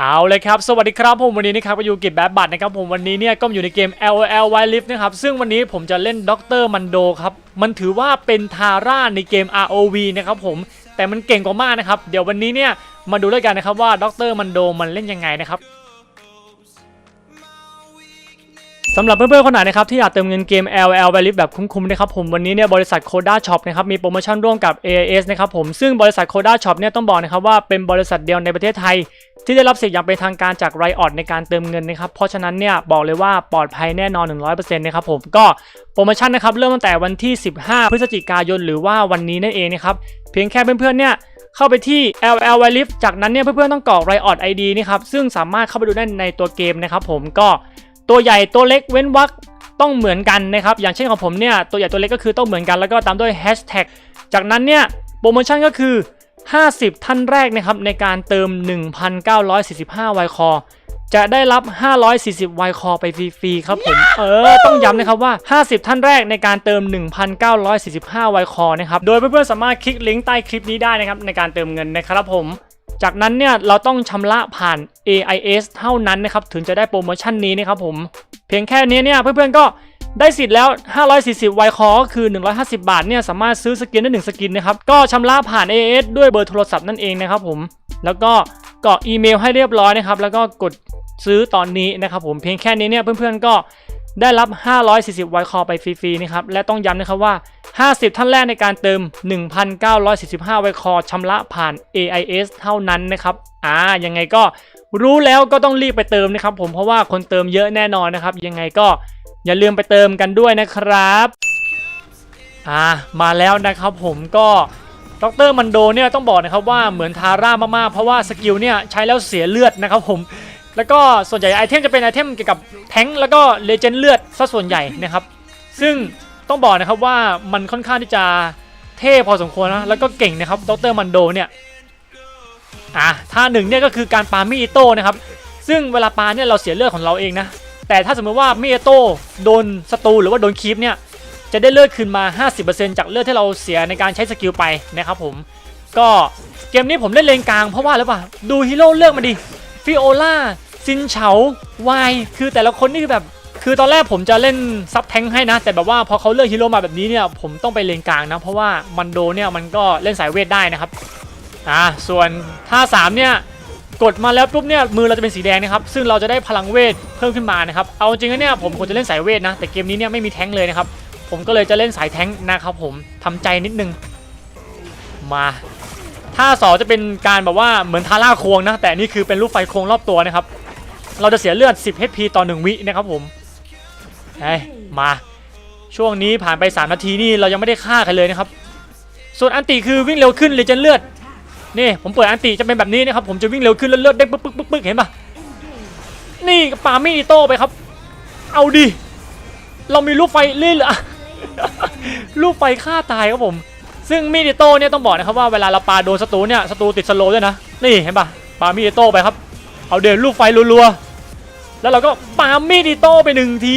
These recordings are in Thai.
เอาเลยครับ สวัสดีครับผมวันนี้นะครับก็อยู่กิบแบบบัตรนะครับผมวันนี้เนี่ยก็อยู่ในเกม LOL Wild Rift นะครับซึ่งวันนี้ผมจะเล่นด็อกเตอร์มันโดครับมันถือว่าเป็นทาร่าในเกม ROV นะครับผมแต่มันเก่งกว่ามากนะครับ เดี๋ยววันนี้เนี่ยมาดูด้วยกันนะครับว่าด็อกเตอร์มันโดมันเล่นยังไงนะครับ สำหรับเพื่อนๆคนไหนนะครับที่อยากเติมเงินเกม LL v a l i แบบคุ้มๆนะครับผมวันนี้เนี่ยบริษัท Coda Shop นะครับมีโปรโมชั่นร่วมกับ AIS นะครับผมซึ่งบริษัท Coda Shop เนี่ยต้องบอกนะครับว่าเป็นบริษัทเดียวในประเทศไทย ที่ได้รับสิทธิ์อย่างเป็นทางการจาก Riot ในการเติมเงินนะครับเพราะฉะนั้นเนี่ยบอกเลยว่าปลอดภัยแน่นอน 100%นะครับผมก็โปรโมชั่นนะครับเริ่มตั้งแต่วันที่ 15 พฤศจิกายน หรือว่าวันนี้นั่นเองนะครับเพียงแค่เพื่อนๆเนี่ยเข้าไปที่ LL w i l i f จากนั้นเนี่ยเพื่อนๆต้องกรอก Riot ID นี่ครับซึ่งสามารถเข้าไปดูได้ในตัวเกมนะครับผมก็ ตัวใหญ่ตัวเล็กเว้นวรรคต้องเหมือนกันนะครับ อย่างเช่นของผมเนี่ยตัวใหญ่ตัวเล็กก็คือต้องเหมือนกันแล้วก็ตามด้วย Hashtag จากนั้นเนี่ยโปรโมชั่นก็คือ 50 ท่านแรกนะครับในการเติม 1,945ไวคอจะได้รับ 540ไวคอไปฟรีๆครับผม เออ ต้องย้ำนะครับว่า 50 ท่านแรกในการเติม 1,945ไวคอนะครับ โดยเพื่อนๆสามารถคลิกลิงก์ใต้คลิปนี้ได้นะครับในการเติมเงินนะครับผม จากนั้นเนี่ยเราต้องชำระผ่าน AIS เท่านั้นนะครับถึงจะได้โปรโมชั่นนี้นะครับผมเพียงแค่นี้เนี่ยเพื่อนๆก็ได้สิทธิ์แล้ว 540ไวคอก็คือ 150 บาทเนี่ยสามารถซื้อสกินได้1สกินนะครับก็ชำระผ่าน AIS ด้วยเบอร์โทรศัพท์นั่นเองนะครับผมแล้วก็กรอกอีเมลให้เรียบร้อยนะครับแล้วก็กดซื้อตอนนี้นะครับผมเพียงแค่นี้เนี่ยเพื่อนๆก็ ได้รับ 540ไวคอไปฟรีๆนะครับและต้องย้ำนะครับว่า 50 ท่านแรกในการเติม 1,945ไวคอชำระผ่าน AIS เท่านั้นนะครับอ่ายังไงก็รู้แล้วก็ต้องรีบไปเติมนะครับผมเพราะว่าคนเติมเยอะแน่นอนนะครับ ยังไงก็อย่าลืมไปเติมกันด้วยนะครับอ่ามาแล้วนะครับผมก็ดรมันโดเนี่ยต้องบอกนะครับว่าเหมือนทาร่ามากๆ เพราะว่าสกิลเนี่ยใช้แล้วเสียเลือดนะครับผม แล้วก็ส่วนใหญ่ไอเทมจะเป็นไอเทมเกี่ยวกับแทงแล้วก็เลเจนด์เลือดซะส่วนใหญ่นะครับ ซึ่งต้องบอกนะครับว่ามันค่อนข้างที่จะเท่พอสมควรนะแล้วก็เก่งนะครับดรมันโดเนี่ยอะท่าหนึ่งเนี่ยก็คือการปามีอิโต้นะครับ ซึ่งเวลาปาเนี่ยเราเสียเลือดของเราเองนะ แต่ถ้าสมมติว่ามีอิโต้โดนศัตรูหรือว่าโดนคีปเนี่ยจะได้เลือดคืนมา 50%จากเลือดที่เราเสียในการใช้สกิลไปนะครับผม ก็เกมนี้ผมเล่นเลนกลางเพราะว่าอะไรป่ะดูฮีโร่เลือกมาดิฟิโอล่า ซินเฉาวายคือแต่ละคนนี่คือแบบ คือตอนแรกผมจะเล่นซับแทงค์ให้นะ แต่แบบว่าพอเขาเลือกฮีโร่มาแบบนี้เนี่ย ผมต้องไปเลนกลางนะ เพราะว่ามันโดเนี่ยมันก็เล่นสายเวทได้นะครับ อ่า ส่วนท่า3เนี่ยกดมาแล้วปุ๊บเนี่ยมือเราจะเป็นสีแดงนะครับ ซึ่งเราจะได้พลังเวทเพิ่มขึ้นมานะครับ เอาจริงๆเนี่ยผมควรจะเล่นสายเวทนะ แต่เกมนี้เนี่ยไม่มีแท้งค์เลยนะครับ ผมก็เลยจะเล่นสายแท้งค์นะครับผมทำใจนิดนึง มาท่าสอจะเป็นการแบบว่าเหมือนทาร่าควงนะ แต่นี่คือเป็นลูกไฟโควงรอบตัวนะครับ เราจะเสียเลือด 10 HP ต่อ 1 วินะครับผมเฮ้ยมาช่วงนี้ผ่านไป 3 นาทีนี่เรายังไม่ได้ฆ่าใครเลยนะครับ ส่วนอันติคือวิ่งเร็วขึ้นเลยจะเลือดนี่ผมเปิดอันติจะเป็นแบบนี้นะครับผมจะวิ่งเร็วขึ้นแล้วเลือดเด้งปึ๊กปึ๊กปึ๊กปึกเห็นปะนี่ปามีดอิโต้ไปครับ เอาดิเรามีลูกไฟเรื่อยเหรอลูกไฟฆ่าตายครับผม ซึ่งมีดอิโต้เนี่ยต้องบอกนะครับว่าเวลาเราปาโดนศัตรูเนี่ยศัตรูติดสโลว์ด้วยนะนี่เห็นปะปามีดอิโต้ไปครับเอาเดินลูกไฟรัวๆ แล้วเราก็ปามีดอิโต้ไปหนึ่งที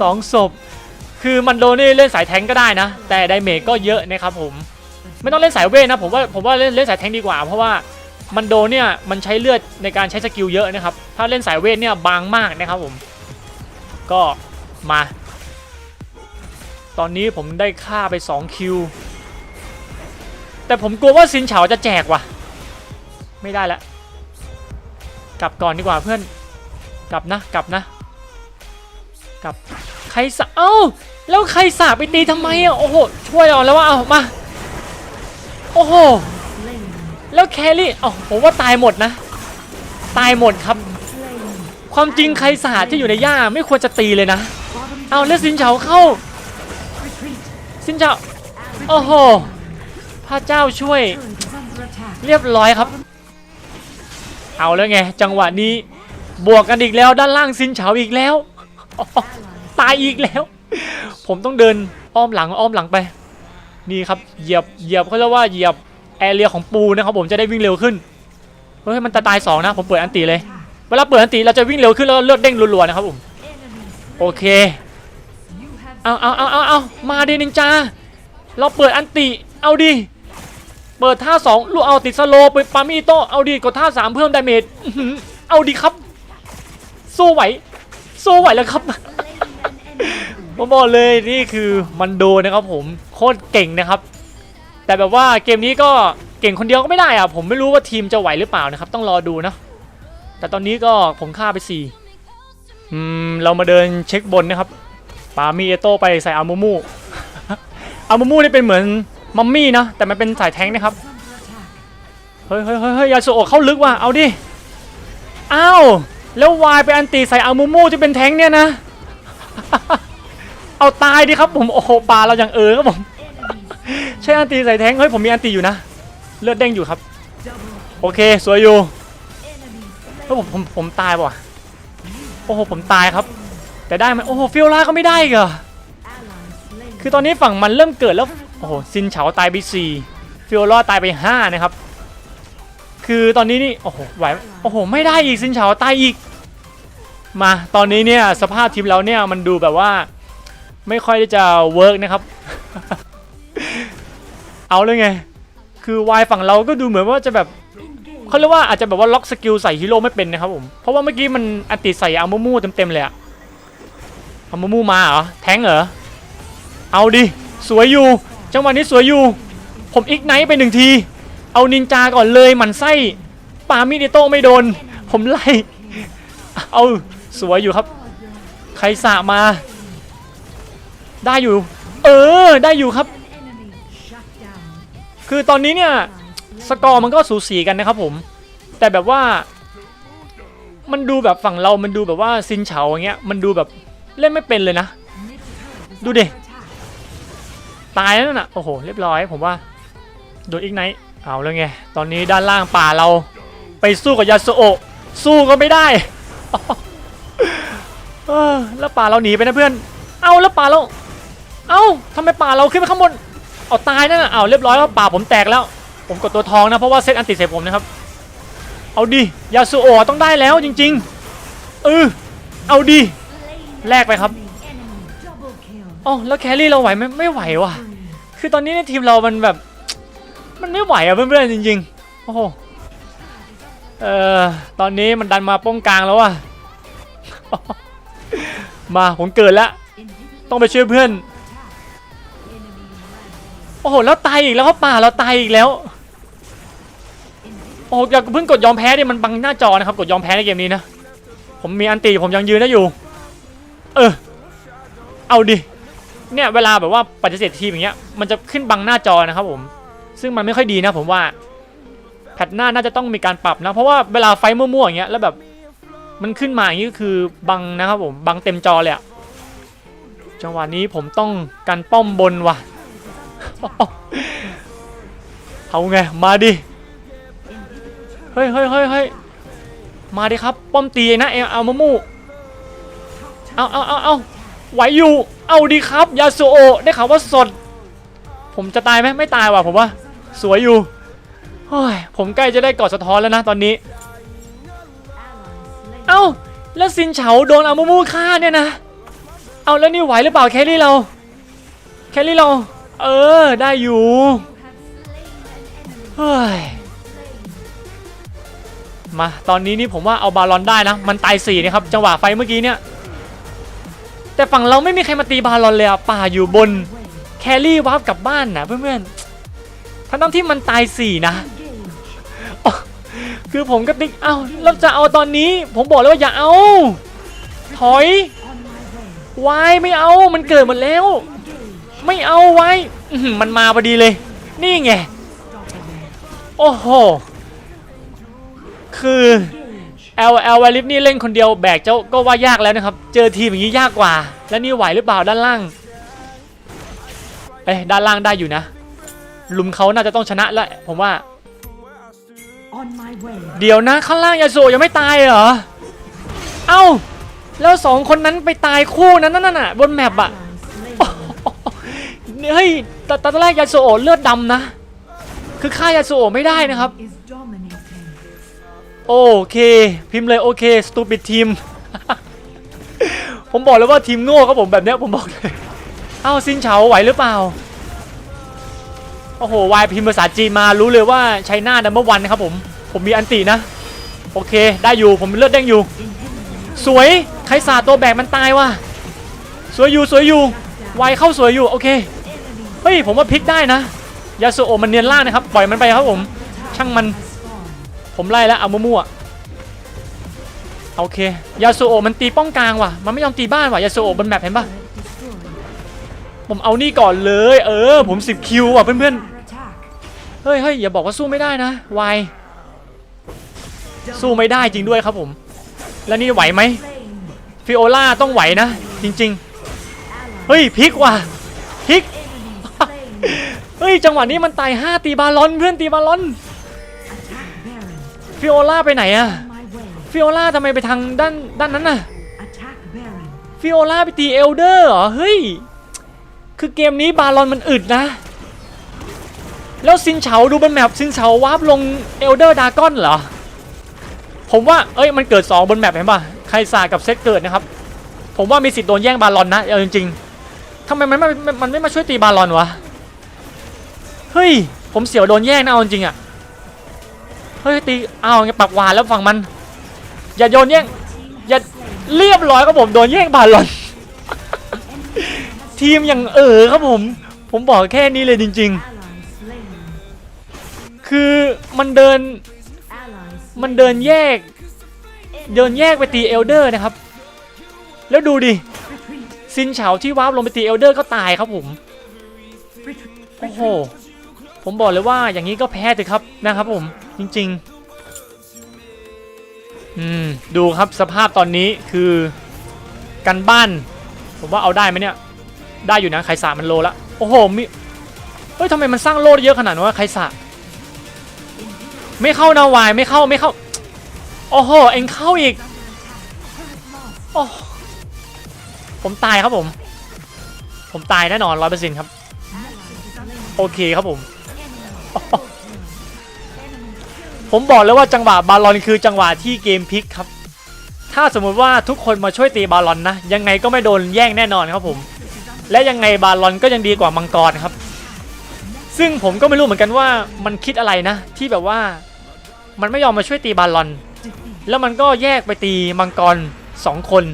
สองศพ คือมันโดนนี่เล่นสายแทงก็ได้นะ แต่ไดเมจก็เยอะนะครับผม ไม่ต้องเล่นสายเวทนะผมว่าผมว่าเล่นเล่นสายแทงดีกว่าเพราะว่ามันโดนเนี่ยมันใช้เลือดในการใช้สกิลเยอะนะครับ ถ้าเล่นสายเวทเนี่ยบางมากนะครับผม ก็มา ตอนนี้ผมได้ค่าไป2คิว แต่ผมกลัวว่าซินเฉาจะแจกว่ะ ไม่ได้แล้ว กลับก่อนดีกว่าเพื่อน กลับนะ กลับนะ กลับ ใครสะเอ้า แล้วใครสาไปตีทำไมอะ โอ้โห ช่วยเอาแล้วว่าเอามา โอ้โห แล้วแครี่เอ้าผมว่าตายหมดนะ ตายหมดครับ ความจริงใครสาที่อยู่ในหญ้าไม่ควรจะตีเลยนะ เอาแล้วสินเฉาเข้า สินเฉา โอ้โห พระเจ้าช่วย เรียบร้อยครับ เอาแล้วไง จังหวะนี้บวกกันอีกแล้วด้านล่างสินเฉาอีกแล้ว ตายอีกแล้ว ผมต้องเดินอ้อมหลังอ้อมหลังไป นี่ครับเหยียบเหยียบเขาเรียกว่าเหยียบแอเรียของปูนะครับผมจะได้วิ่งเร็วขึ้นเฮ้ยมันจะตายสองนะ ผมเปิดอันตีเลยเวลาเปิดอันตีเราจะวิ่งเร็วขึ้นแล้วเลือดเด้งรัวๆนะครับผมโอเคเอาเอาเอาเอาเอามาดินินจาเราเปิดอันติเอาดิ เปิดท่าสองลูกเอาติดสโลไปปามิโตเอาดีกดท่าสามเพิ่มดาเมจเอาดีครับ สู้ไหว สู้ไหวแล้วครับผมบอกเลยนี่คือมันโดนะครับผมโคตรเก่งนะครับ แต่แบบว่าเกมนี้ก็เก่งคนเดียวก็ไม่ได้อะผมไม่รู้ว่าทีมจะไหวหรือเปล่านะครับ ต้องรอดูนะ แต่ตอนนี้ก็ผมฆ่าไปสี่อืมเรามาเดินเช็คบนนะครับปามีเอโต้ไปใส่อามูมูอามูมูนี่เป็นเหมือน มัมมี่นะแต่มันเป็นสายแทงนะครับเฮ้ยเฮ้ยเฮ้ยเฮ้ยยาสุโอเข้าลึกว่ะเอาดิอ้าวแล้ววายไปอันตีใส่อามูมูที่เป็นแทงเนี่ยนะ เอาตายดิครับผมโอ้โหปลาเราอย่างเออครับผมใช่อันตีใส่แทงเฮ้ยผมมีอันตีอยู่นะเลือดเด้งอยู่ครับ โอเคสวยอยู่เฮ้ยผมผมผมตายป่ะโอ้โหผมตายครับ แต่ได้ไหมโอ้โหฟิลล่าก็ไม่ได้อีกเหรอคือตอนนี้ฝั่งมันเริ่มเกิดแล้ว อ้โหซินเฉาตายไปสี่ฟิลล่าตายไปห้านะครับ คือตอนนี้นี่โอ้โหไหวโอ้โหไม่ได้อีกซินเฉาตายอีก มาตอนนี้เนี่ยสภาพทีมเราเนี่ยมันดูแบบว่า ไม่ค่อยจะเวิร์กนะครับ เอาเลยไง คือวายฝั่งเราก็ดูเหมือนว่าจะแบบเขาเรียกว่าอาจจะแบบว่าล็อกสกิลใส่ฮีโร่ไม่เป็นนะครับผมเพราะว่าเมื่อกี้มันอันติใส่อามูมูเต็มๆเลยอะอามูมูมาเหรอแทงเหรอเอาดิสวยอยู่ จังหวะนี้สวยอยู่ ผมอีกไนท์ไปหนึ่งที เอานินจาก่อนเลยหมันไส้ปามินิโตไม่โดน ผมไล่ เอาสวยอยู่ครับ ใครสะมา ได้อยู่ เออ ได้อยู่ครับ คือตอนนี้เนี่ย สกอร์มันก็สูสีกันนะครับผม แต่แบบว่า มันดูแบบฝั่งเรา มันดูแบบว่าซินเฉาอย่างเงี้ย มันดูแบบเล่นไม่เป็นเลยนะ ดูดิ ตายแล้วน่ะโอ้โหเรียบร้อยผมว่าโดนอีกไนท์เอาแล้วไงตอนนี้ด้านล่างป่าเราไปสู้กับยาสุโอะสู้ก็ไม่ได้แล้วป่าเราหนีไปนะเพื่อน เอาแล้วป่าเรา เอาทำไมป่าเราขึ้นไปข้างบน เอาตายนั่นน่ะเอาเรียบร้อยแล้วป่าผมแตกแล้ว ผมกดตัวทองนะเพราะว่าเซตอันติเสร็จผมนะครับ เอาดิยาสุโอะต้องได้แล้วจริง ๆ เออเอาดิแลกไปครับ อ๋อแล้วแครี่เราไหวไหมไม่ไหวว่ะ คือตอนนี้ในทีมเรามันแบบ มันไม่ไหวอะเพื่อนๆจริงๆ โอ้โห เอ่อ ตอนนี้มันดันมาป้องกลางแล้วอะมาผมเกิดแล้ว ต้องไปช่วยเพื่อน โอ้โห แล้วตายอีกแล้วครับป่าเราตายอีกแล้ว โอ้โหอย่าเพิ่งกดยอมแพ้ดิมันบังหน้าจอนะครับ กดยอมแพ้ในเกมนี้นะ ผมมีอันตีผมยังยืนได้อยู่ เออ เอาดิ เนี่ยเวลาแบบว่าปฏิเสธทีมอย่างเงี้ยมันจะขึ้นบังหน้าจอนะครับผมซึ่งมันไม่ค่อยดีนะผมว่าแพทหน้าน่าจะต้องมีการปรับนะ เพราะว่าเวลาไฟมั่วๆอย่างเงี้ยแล้วแบบมันขึ้นมาอย่างนี้ก็คือบังนะครับผมบังเต็มจอเลยอะจังหวะนี้ผมต้องกันป้อมบนว่ะเอาไงมาดิเฮ้ยเฮ้ยเฮ้ยเฮ้ยมาดิครับ ป้อมตีนะเอเอามามูเอาเอาเอาเอา ไหวอยู่ เอาดีครับ ยาสุโอได้ข่าวว่าสด ผมจะตายไหมไม่ตายว่ะผมว่าสวยอยู่เฮ้ยผมใกล้จะได้กอดสะท้อนแล้วนะตอนนี้ เอ้า แล้วซินเฉาโดนอามูมูฆ่าเนี่ยนะ เอาแล้วนี่ไหวหรือเปล่าแครี่เรา แครี่เรา เออ ได้อยู่เฮ้ยมาตอนนี้นี่ผมว่าเอาบาลอนได้นะ มันตายสี่นะครับ จังหวะไฟเมื่อกี้เนี่ย แต่ฝั่งเราไม่มีใครมาตีบาลอนเลยอะป่าอยู่บนแครี่วาร์ปกลับบ้านนะเพื่อนๆทั้งที่มันตายสี่นะ คือผมก็ติ๊กเอ้าเราจะเอาตอนนี้ ผมบอกแล้วว่าอย่าเอา ถอยวายไม่เอามันเกิดหมดแล้ว ไม่เอาไว้มันมาพอดีเลย นี่ไง โอ้โห คือ L L วลิฟนี่เล่นคนเดียวแบกเจ้าก็ว่ายากแล้วนะครับ เจอทีมอย่างนี้ยากกว่า แล้วนี่ไหวหรือเปล่าด้านล่างเอ้ยด้านล่างได้อยู่นะ ลุมเขาน่าจะต้องชนะแล้วผมว่า On my way. เดี๋ยวนะข้างล่างยาโซยังไม่ตายเหรอ เอ้า แล้วสองคนนั้นไปตายคู่นั้นนั่นน่ะบนแมปอะ Ally slain. เฮ้ยแต่แต่ตอนแรกยาโซโอะเลือดดำนะ คือฆ่ายาโซโอะไม่ได้นะครับ Is dominating. โอเค พิมพ์เลยโอเค stupid team ผมบอกเลยว่าทีมโง่ครับผมแบบเนี้ยผมบอกเลย เอ้าซินเฉาไหวหรือเปล่า โอ้โหวายพิมพ์ภาษาจีนมารู้เลยว่าไชน่าดัมเบิลวันนะครับผม ผมมีอันตินะ โอเค ได้อยู่ผมเลือดเด้งอยู่ สวยใครสาตัวแบกมันตายว่ะสวยอยู่สวยอยู่วายเข้าสวยอยู่โอเคเฮ้ยผมว่าพลิกได้นะยาสุโอมันเนียนล่างนะครับปล่อยมันไปครับผม ช่างมัน ผมไล่แล้วเอามั่วๆโอเคยาสุโอมันตีป้องกลางว่ะมันไม่ยอมตีบ้านว่ะยาสุโอบนแบบเห็นปะผมเอานี่ก่อนเลย เออ ผม10คิวว่ะเพื่อนๆเฮ้ยเฮ้ยอย่าบอกว่าสู้ไม่ได้นะวายสู้ไม่ได้จริงด้วยครับผม แล้วนี่ไหวไหมฟิโอล่าต้องไหวนะ จริง ๆ เฮ้ยพลิกว่ะพลิกเฮ้ยจังหวะนี้มันตาย5ตีบาลอนเพื่อนตีบาลอน ฟิโอล่าไปไหนอะฟิโอล่าทำไมไปทางด้านด้านนั้นน่ะฟิโอล่าไปตีเอลเดอร์เหรอ เฮ้ย คือเกมนี้บาลอนมันอึดนะ แล้วซินเฉาดูบนแมปซินเฉาวาร์ปลงเอลเดอร์ดากอนเหรอ ผมว่า เอ้ยมันเกิด 2 บนแมปเห็นป่ะใครสากับเซตเกิดนะครับ ผมว่ามีสิทธิ์โดนแย่งบาลอนนะเอาจริงๆทำไมมันไม่มันไม่มาช่วยตีบาลอนวะ เฮ้ย ผมเสียวโดนแย่งนะเอาจริงอะ ฮ้ยตีเอาไงปักหวานแล้วฝั่งมัน อย่าโยนแย่งอย่าเรียบร้อยครับผมโดนแย่งบาลอน ทีมอย่างเออครับผม ผมบอกแค่นี้เลยจริง ๆ คือมันเดินมันเดินแยก เดินแยกไปตีเอลเดอร์นะครับ แล้วดูดิซินเฉาที่วาร์ปลงไปตีเอลเดอร์ก็ตายครับผมโอ้โหผมบอกเลยว่าอย่างนี้ก็แพ้เถอะครับนะครับผม จริง ๆ อืม ดูครับสภาพตอนนี้คือกันบ้าน ผมว่าเอาได้ไหมเนี่ย ได้อยู่นะไคสามันโลละ โอ้โหมีเฮ้ยทำไมมันสร้างโลดเยอะขนาดนั้นวะไคสาไม่เข้านาวายไม่เข้าไม่เข้า โอ้โห เอ็งเข้าอีก โอ้ ผมตายครับผม ผมตายแน่นอนร้อยเปอร์เซ็นต์ครับ โอเคครับผม ผมบอกเลยว่าจังหวะบาลอนคือจังหวะที่เกมพลิกครับ ถ้าสมมุติว่าทุกคนมาช่วยตีบาลอนนะ ยังไงก็ไม่โดนแย่งแน่นอนครับผม และยังไงบาลอนก็ยังดีกว่ามังกรครับ ซึ่งผมก็ไม่รู้เหมือนกันว่ามันคิดอะไรนะ ที่แบบว่ามันไม่ยอมมาช่วยตีบาลอน แล้วมันก็แยกไปตีมังกรสองคน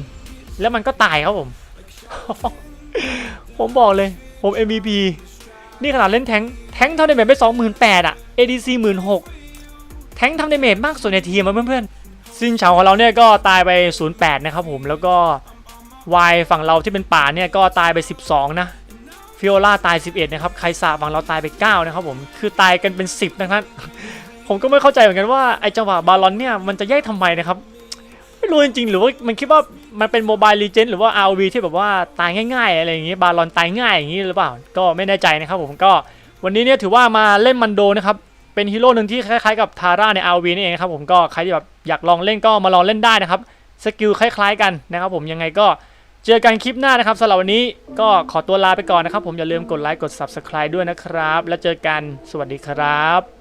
แล้วมันก็ตายครับผม ผมบอกเลย ผม MVP นี่ขนาดเล่นแทงแทงค์ทำดาเมจไป28,000อะ ADC 16,000 แทงทำดาเมจมากสุดในทีมเพื่อนๆซินเฉาของเราเนี่ยก็ตายไป 08 นะครับผมแล้วก็วายฝั่งเราที่เป็นป่าเนี่ยก็ตายไป 12 นะฟิโอล่าตาย 11 นะครับไคซาฝั่งเราตายไป 9 นะครับผมคือตายกันเป็น 10 นะครับ ผมก็ไม่เข้าใจเหมือนกันว่าไอจังหวะบาลอนเนี่ยมันจะแยกทำไมนะครับ ไม่รู้จริงๆ หรือว่ามันคิดว่ามันเป็นโมบายลีเจนหรือว่า ROV ที่แบบว่าตายง่าย ๆ อะไรอย่างงี้บาลอนตายง่ายอย่างงี้หรือเปล่า ก็ไม่แน่ใจนะครับผมก็วันนี้เนี่ยถือว่ามาเล่นมันโดนะครับ เป็นฮีโร่หนึ่งที่คล้ายๆกับทาร่าใน ROV นี่เองครับผมก็ใครที่แบบอยากลองเล่นก็มาลองเล่นได้นะครับสกิลคล้ายๆกันนะครับผมยังไงก็เจอกันคลิปหน้านะครับสำหรับวันนี้ก็ขอตัวลาไปก่อนนะครับ ผมอย่าลืมกดไลค์กด Subscribe ด้วยนะครับ แล้วเจอกันสวัสดีครับ